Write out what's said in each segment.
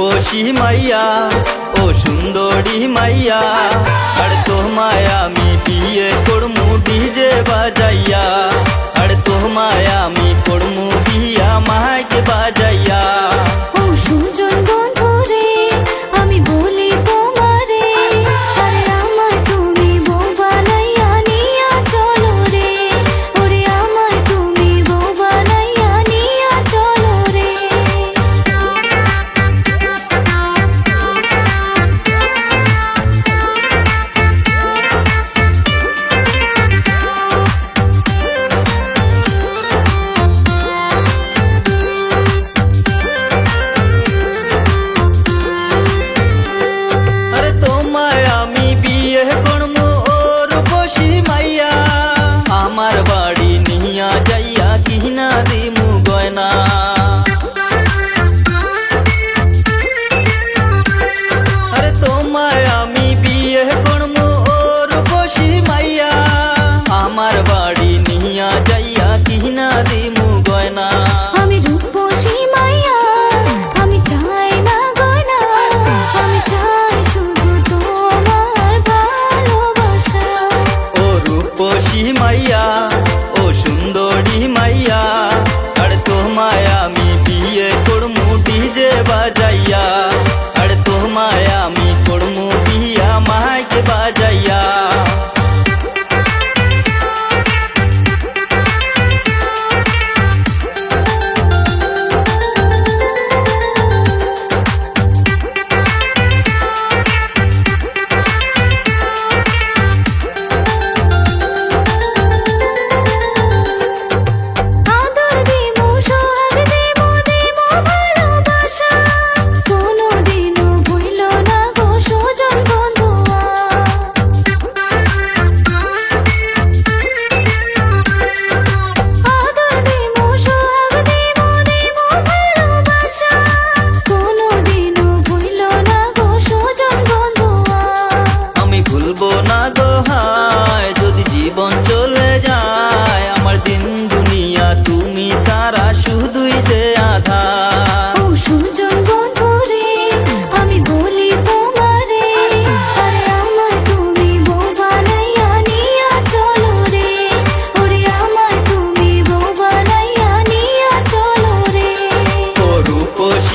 রূপসী মাইয়া ও সুন্দরী মাইয়া আর তো মায়া আমি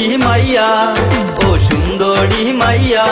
সুন্দরী মাইয়া ও সুন্দরী মাইয়া।